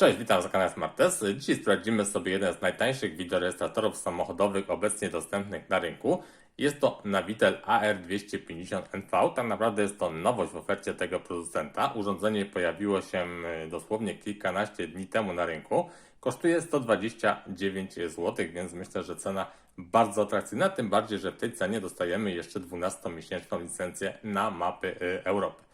Cześć, witam za kanale Smartes. Dzisiaj sprawdzimy sobie jeden z najtańszych wideorejestratorów samochodowych obecnie dostępnych na rynku. Jest to Navitel AR250NV. Tak naprawdę jest to nowość w ofercie tego producenta. Urządzenie pojawiło się y, dosłownie kilkanaście dni temu na rynku. Kosztuje 129 zł, więc myślę, że cena bardzo atrakcyjna. Tym bardziej, że w tej cenie dostajemy jeszcze 12-miesięczną licencję na mapy y, Europy.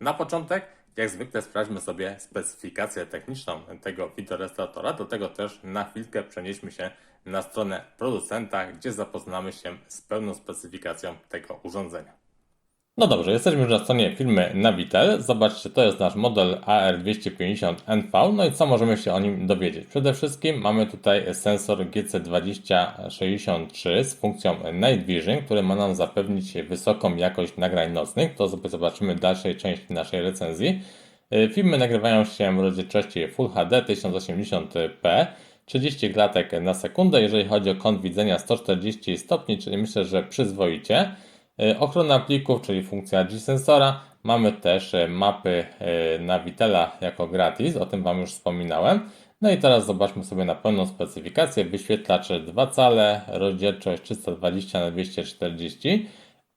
Na początek, jak zwykle, sprawdźmy sobie specyfikację techniczną tego wideorestauratora. Do tego też na chwilkę przenieśmy się na stronę producenta, gdzie zapoznamy się z pełną specyfikacją tego urządzenia. No dobrze, jesteśmy już na stronie firmy Navitel. Zobaczcie, to jest nasz model AR250NV. No i co możemy się o nim dowiedzieć? Przede wszystkim mamy tutaj sensor GC2063 z funkcją Night Vision, który ma nam zapewnić wysoką jakość nagrań nocnych. To sobie zobaczymy w dalszej części naszej recenzji. Y, Filmy nagrywają się w rozdzielczości Full HD 1080p. 30 klatek na sekundę, jeżeli chodzi o kąt widzenia 140 stopni, czyli myślę, że przyzwoicie. E, Ochrona plików, czyli funkcja G-sensora. Mamy też e, mapy e, Navitela jako gratis, o tym Wam już wspominałem. No i teraz zobaczmy sobie na pełną specyfikację. Wyświetlacze 2 cale, rozdzielczość 320 na 240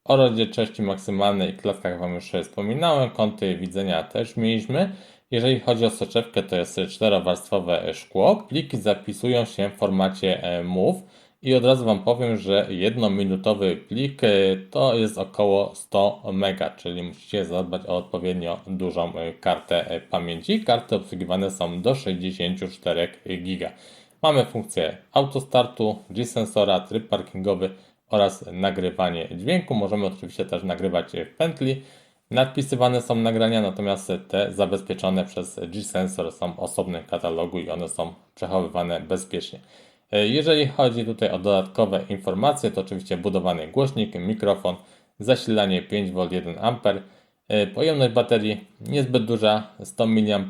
o rozdzielczości maksymalnej i klatkach Wam już wspominałem. Kąty widzenia też mieliśmy. Jeżeli chodzi o soczewkę, to jest czterowarstwowe szkło. Pliki zapisują się w formacie MOV. I od razu Wam powiem, że jednominutowy plik e, to jest około 100 MB, czyli musicie zadbać o odpowiednio dużą e, kartę e, pamięci. Karty obsługiwane są do 64 GB. Mamy funkcję autostartu, G-sensora, tryb parkingowy oraz nagrywanie dźwięku. Możemy oczywiście też nagrywać w pętli. Nadpisywane są nagrania, natomiast te zabezpieczone przez G-sensor są w osobnym katalogu i one są przechowywane bezpiecznie. E, Jeżeli chodzi tutaj o dodatkowe informacje, to oczywiście budowany głośnik, mikrofon, zasilanie 5V 1 A. E, Pojemność baterii niezbyt duża, 100 mAh.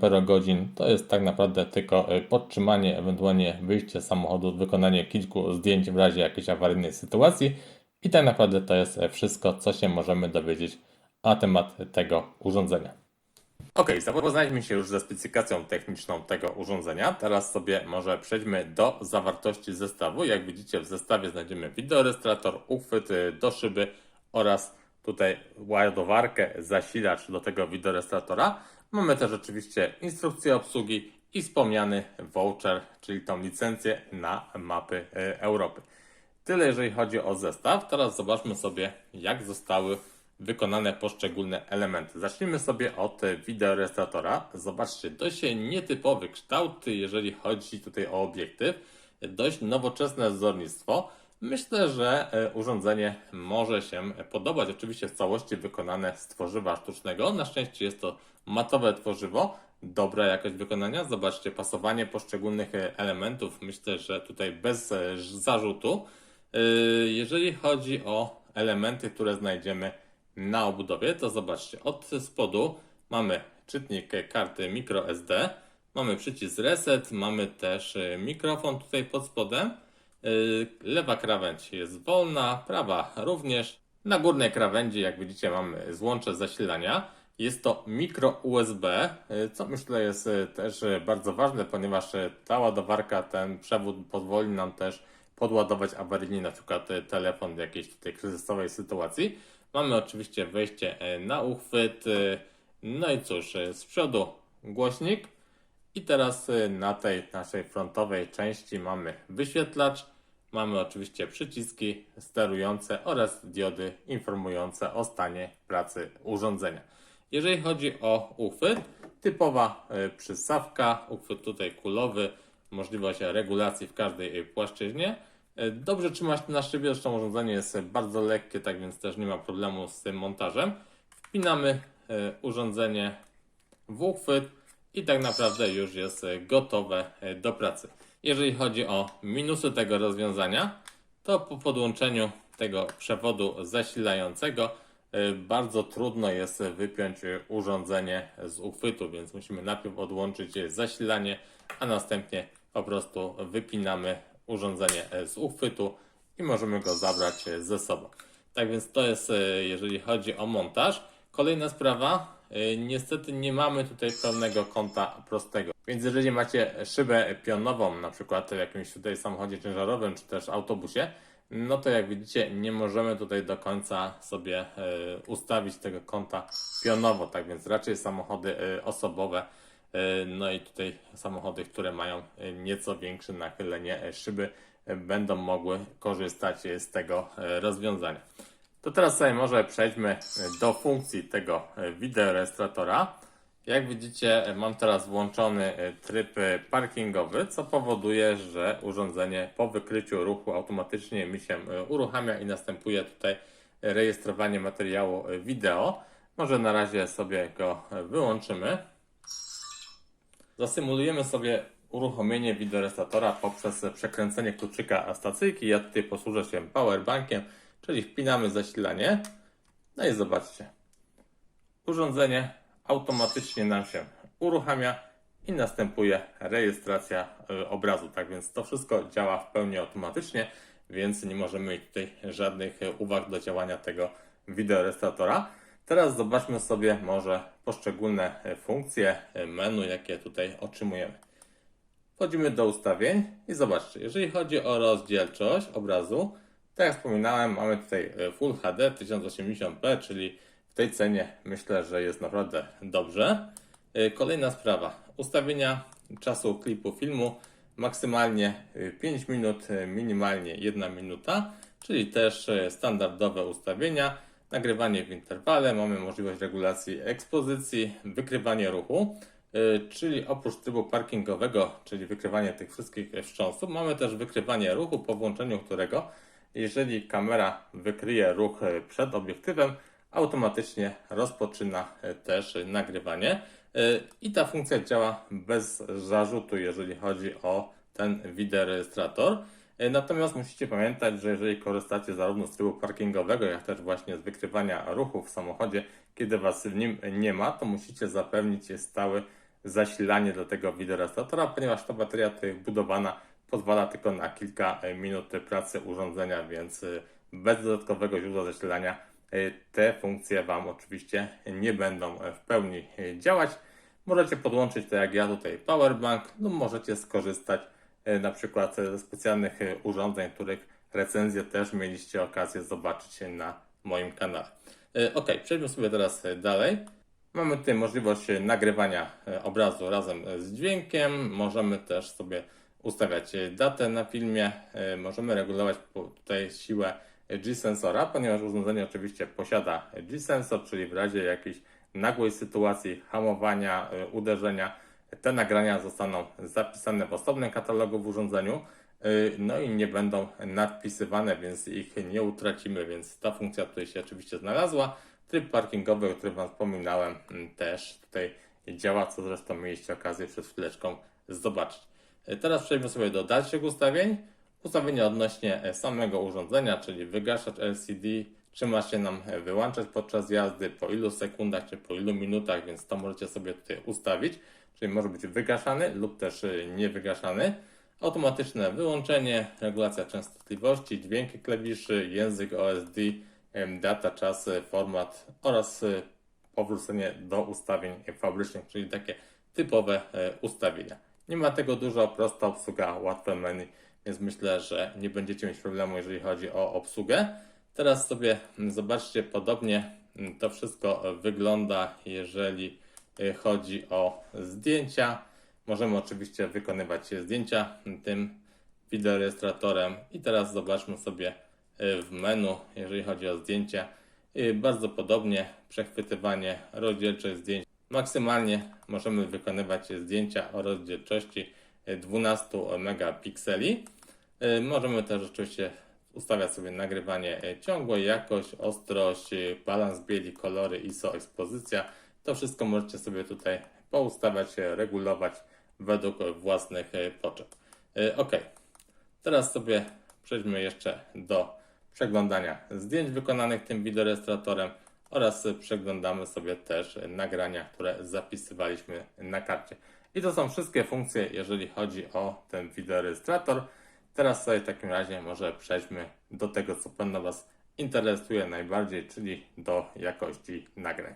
To jest tak naprawdę tylko e, podtrzymanie, ewentualnie wyjście z samochodu, wykonanie kilku zdjęć w razie jakiejś awaryjnej sytuacji. I tak naprawdę to jest wszystko, co się możemy dowiedzieć na temat tego urządzenia. Ok, zapoznaliśmy się już ze specyfikacją techniczną tego urządzenia. Teraz sobie może przejdźmy do zawartości zestawu. Jak widzicie w zestawie znajdziemy wideorejestrator, uchwyt do szyby oraz tutaj ładowarkę, zasilacz do tego wideorejestratora. Mamy też oczywiście instrukcję obsługi i wspomniany voucher, czyli tą licencję na mapy y, Europy. Tyle jeżeli chodzi o zestaw. Teraz zobaczmy sobie jak zostały wykonane poszczególne elementy. Zacznijmy sobie od wideorejestratora. Zobaczcie, dość nietypowy kształt, jeżeli chodzi tutaj o obiektyw. Dość nowoczesne wzornictwo. Myślę, że e, urządzenie może się podobać. Oczywiście w całości wykonane z tworzywa sztucznego. Na szczęście jest to matowe tworzywo. Dobra jakość wykonania. Zobaczcie, pasowanie poszczególnych e, elementów. Myślę, że tutaj bez e, zarzutu. Jeżeli chodzi o elementy, które znajdziemy na obudowie, to zobaczcie, od spodu mamy czytnik karty microSD, mamy przycisk reset, mamy też e, mikrofon tutaj pod spodem. E, lewa krawędź jest wolna, prawa również. Na górnej krawędzi, jak widzicie, mamy złącze zasilania. Jest to mikro USB, e, co myślę jest też bardzo ważne, ponieważ ta ładowarka, ten przewód pozwoli nam też podładować awaryjnie na przykład telefon w jakiejś tutaj kryzysowej sytuacji. Mamy oczywiście wejście e, na uchwyt. e, No i cóż, e, z przodu głośnik. I teraz na tej naszej frontowej części mamy wyświetlacz. Mamy oczywiście przyciski sterujące oraz diody informujące o stanie pracy urządzenia. Jeżeli chodzi o uchwyt, typowa przystawka, uchwyt tutaj kulowy, możliwość regulacji w każdej płaszczyźnie. E, Dobrze trzyma się na szybie, zresztą urządzenie jest bardzo lekkie, tak więc też nie ma problemu z tym montażem. Wpinamy e, urządzenie w uchwyt i tak naprawdę już jest gotowe e, do pracy. Jeżeli chodzi o minusy tego rozwiązania, to po podłączeniu tego przewodu zasilającego bardzo trudno jest wypiąć urządzenie z uchwytu, więc musimy najpierw odłączyć zasilanie, a następnie po prostu wypinamy urządzenie z uchwytu i możemy go zabrać e, ze sobą. Tak więc to jest, e, jeżeli chodzi o montaż. Kolejna sprawa, e, niestety nie mamy tutaj pełnego kąta prostego, Więc jeżeli macie szybę pionową, na przykład w jakimś tutaj samochodzie ciężarowym, czy też autobusie, no to jak widzicie, nie możemy tutaj do końca sobie ustawić tego kąta pionowo, tak więc raczej samochody osobowe, no i tutaj samochody, które mają e, nieco większe nachylenie e, szyby, e, będą mogły korzystać e, z tego e, rozwiązania. To teraz sobie może przejdźmy e, do funkcji tego e, wideorejestratora. Jak widzicie, e, mam teraz włączony e, tryb e, parkingowy, co powoduje, że urządzenie po wykryciu ruchu automatycznie mi się e, uruchamia i następuje tutaj rejestrowanie materiału e, wideo. Może na razie sobie go e, wyłączymy. Zasymulujemy sobie uruchomienie wideorejestratora poprzez przekręcenie kluczyka stacyjki. Ja tutaj posłużę się powerbankiem, czyli wpinamy zasilanie. No i zobaczcie. Urządzenie automatycznie nam się uruchamia i następuje rejestracja y, obrazu. Tak więc to wszystko działa w pełni automatycznie, więc nie możemy mieć tutaj żadnych y, uwag do działania tego wideorejestratora. Teraz zobaczmy sobie może poszczególne y, funkcje y, menu, jakie tutaj otrzymujemy. Wchodzimy do ustawień i zobaczcie, jeżeli chodzi o rozdzielczość obrazu, tak jak wspominałem, mamy tutaj e, Full HD 1080p, czyli w tej cenie myślę, że jest naprawdę dobrze. E, Kolejna sprawa, ustawienia czasu klipu filmu maksymalnie e, 5 minut, e, minimalnie 1 minuta, czyli też e, standardowe ustawienia. Nagrywanie w interwale, mamy możliwość regulacji ekspozycji, wykrywanie ruchu. Y, czyli oprócz trybu parkingowego, czyli wykrywanie tych wszystkich wstrząsów, mamy też wykrywanie ruchu, po włączeniu którego, jeżeli kamera wykryje ruch y, przed obiektywem, automatycznie rozpoczyna y, też nagrywanie. I ta funkcja działa bez zarzutu, jeżeli chodzi o ten wideorejestrator. Y, Natomiast musicie pamiętać, że jeżeli korzystacie zarówno z trybu parkingowego, jak też właśnie z wykrywania ruchu w samochodzie, kiedy Was w nim nie ma, to musicie zapewnić stałe zasilanie do tego wideorejestratora, ponieważ ta bateria tutaj wbudowana pozwala tylko na kilka e, minut pracy urządzenia, więc e, bez dodatkowego źródła zasilania e, te funkcje Wam oczywiście nie będą e, w pełni e, działać. Możecie podłączyć to jak ja tutaj powerbank lub możecie skorzystać e, na przykład e, specjalnych e, urządzeń, których recenzję też mieliście okazję zobaczyć na moim kanale. E, Ok, przejdźmy sobie teraz e, dalej. Mamy tutaj możliwość e, nagrywania e, obrazu razem e, z dźwiękiem. Możemy też sobie ustawiać e, datę na filmie. E, Możemy regulować tutaj siłę e, G-sensora, ponieważ urządzenie oczywiście posiada G-sensor, czyli w razie jakiejś nagłej sytuacji hamowania, e, uderzenia, te nagrania zostaną zapisane w osobnym katalogu w urządzeniu. y, No i nie będą nadpisywane, więc ich nie utracimy, więc ta funkcja tutaj się oczywiście znalazła. Tryb parkingowy, o którym Wam wspominałem, mm, też tutaj działa, co zresztą mieliście okazję przed chwileczką zobaczyć. Y, Teraz przejdźmy sobie do dalszych ustawień. Ustawienia odnośnie e, samego urządzenia, czyli wygaszacz LCD, czy ma się nam wyłączać podczas jazdy, po ilu sekundach, czy po ilu minutach, więc to możecie sobie tutaj ustawić. Czyli może być wygaszany lub też y, niewygaszany. Automatyczne wyłączenie, regulacja częstotliwości, dźwięki klawiszy, język OSD, data, czas, y, format oraz y, powrócenie do ustawień fabrycznych, czyli takie typowe e, ustawienia. Nie ma tego dużo, prosta obsługa, łatwe menu, więc myślę, że nie będziecie mieć problemu, jeżeli chodzi o obsługę. Teraz sobie zobaczcie, podobnie to wszystko wygląda, jeżeli e, chodzi o zdjęcia. Możemy oczywiście wykonywać zdjęcia tym wideorejestratorem. I teraz zobaczmy sobie e, w menu, jeżeli chodzi o zdjęcia. E, Bardzo podobnie przechwytywanie, rozdzielczość zdjęć. Maksymalnie możemy wykonywać zdjęcia o rozdzielczości e, 12 megapikseli. Możemy też oczywiście ustawiać sobie nagrywanie e, ciągłe, jakość, ostrość, e, balans bieli, kolory, ISO, ekspozycja. To wszystko możecie sobie tutaj poustawiać, e, regulować według własnych potrzeb. Ok, teraz sobie przejdźmy jeszcze do przeglądania zdjęć wykonanych tym wideorejestratorem oraz przeglądamy sobie też nagrania, które zapisywaliśmy na karcie. I to są wszystkie funkcje, jeżeli chodzi o ten wideorejestrator. Teraz sobie w takim razie może przejdźmy do tego, co pewno Was interesuje najbardziej, czyli do jakości nagrań.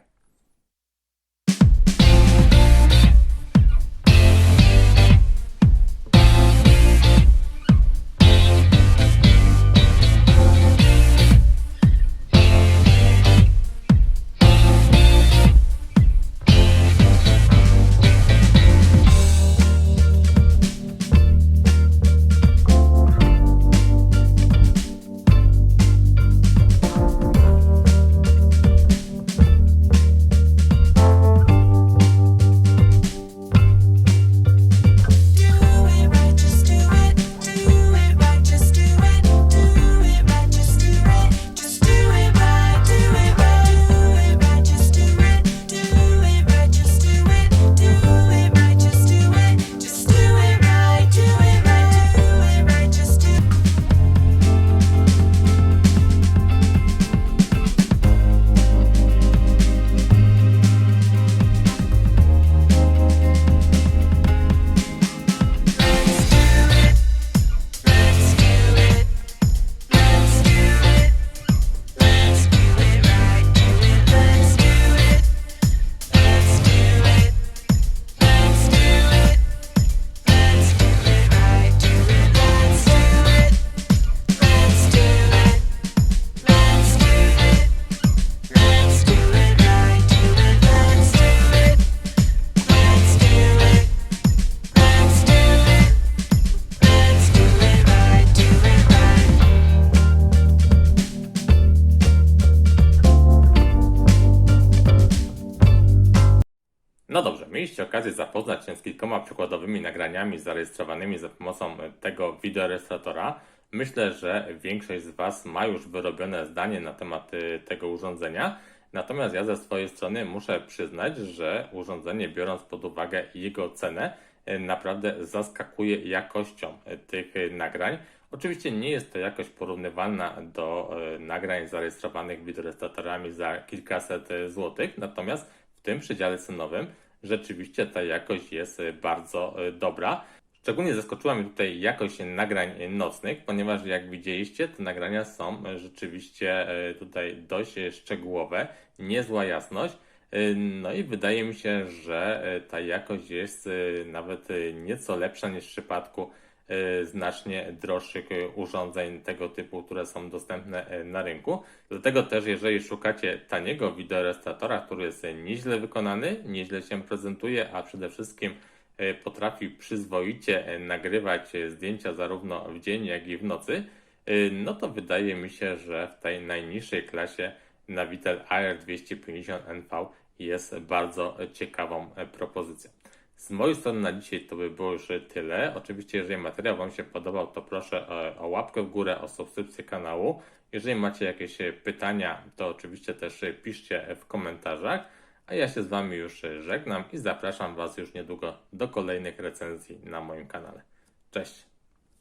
Okazję zapoznać się z kilkoma przykładowymi nagraniami zarejestrowanymi za pomocą tego wideorejestratora. Myślę, że większość z Was ma już wyrobione zdanie na temat y, tego urządzenia. Natomiast ja ze swojej strony muszę przyznać, że urządzenie, biorąc pod uwagę jego cenę, y, naprawdę zaskakuje jakością tych nagrań. Oczywiście nie jest to jakość porównywalna do nagrań zarejestrowanych wideorejestratorami za kilkaset złotych, natomiast w tym przedziale cenowym rzeczywiście ta jakość jest y, bardzo y, dobra. Szczególnie zaskoczyła mnie tutaj jakość nagrań nocnych, ponieważ jak widzieliście, te nagrania są e, rzeczywiście e, tutaj dość e, szczegółowe, niezła jasność. E, No i wydaje mi się, że e, ta jakość jest e, nawet e, nieco lepsza niż w przypadku e, znacznie droższych e, urządzeń tego typu, które są dostępne e, na rynku. Dlatego też, jeżeli szukacie taniego wideorejestratora, który jest e, nieźle wykonany, nieźle się prezentuje, a przede wszystkim e, potrafi przyzwoicie e, nagrywać e, zdjęcia zarówno w dzień, jak i w nocy, e, no to wydaje mi się, że w tej najniższej klasie Navitel AR250NV jest bardzo ciekawą e, propozycją. Z mojej strony na dzisiaj to by było już tyle. Oczywiście, jeżeli materiał Wam się podobał, to proszę o, o łapkę w górę, o subskrypcję kanału. Jeżeli macie jakieś e, pytania, to oczywiście też e, piszcie w komentarzach. A ja się z Wami już e, żegnam i zapraszam Was już niedługo do kolejnych recenzji na moim kanale. Cześć!